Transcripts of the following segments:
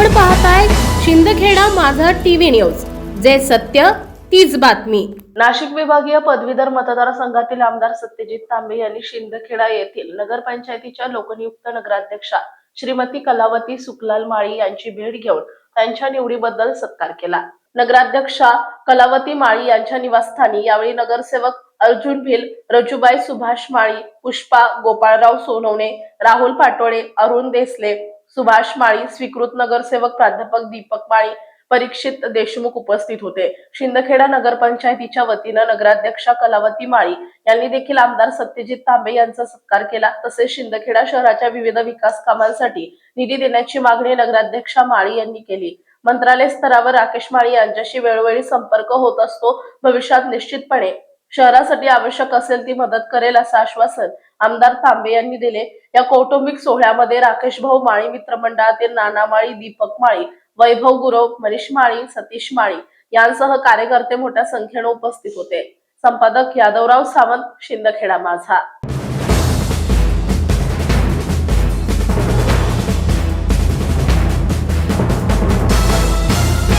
आपण पाहताय शिंदखेडा माझा टीव्ही न्यूज. जे सत्य तीच बातमी. नाशिक विभागीय पदवीधर मतदारसंघातील आमदार सत्यजित तांबे यांनी शिंदखेडा येथील नगरपंचायतीच्या लोकनियुक्त नगराध्यक्षा श्रीमती कलावती सुकलाल माळी यांची भेट घेऊन त्यांच्या निवडीबद्दल सत्कार केला. नगराध्यक्षा कलावती माळी यांच्या निवासस्थानी यावेळी नगरसेवक अर्जुन भिल रजूबाई सुभाष माळी पुष्पा गोपाळराव सोनवणे राहुल पाटोळे अरुण देसले सुभाष माळी स्वीकृत नगरसेवक प्राध्यापक दीपक माळी परीक्षित देशमुख उपस्थित होते. शिंदखेडा नगरपंचायतीच्या वतीनं नगराध्यक्षा कलावती माळी यांनी देखील आमदार सत्यजित तांबे यांचा सत्कार केला. तसेच शिंदखेडा शहराच्या विविध विकास कामांसाठी निधी देण्याची मागणी नगराध्यक्षा माळी यांनी केली. मंत्रालय स्तरावर राकेश माळी यांच्याशी वेळोवेळी संपर्क होत असतो. भविष्यात निश्चितपणे शहरासाठी आवश्यक असेल ती मदत करेल असं आश्वासन आमदार तांबे यांनी दिले. या कौटुंबिक सोहळ्यामध्ये राकेश भाऊ माळी मित्रमंडळातील नाना माळी दीपक माळी वैभव गुरव मनीष माळी सतीश माळी यांसह कार्यकर्ते मोठ्या संख्येने उपस्थित होते. संपादक यादवराव सावंत शिंदखेडा माझा.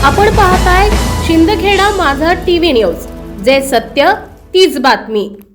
आपण पाहताय शिंदखेडा माझा टीव्ही न्यूज. जे सत्य तीच बातमी.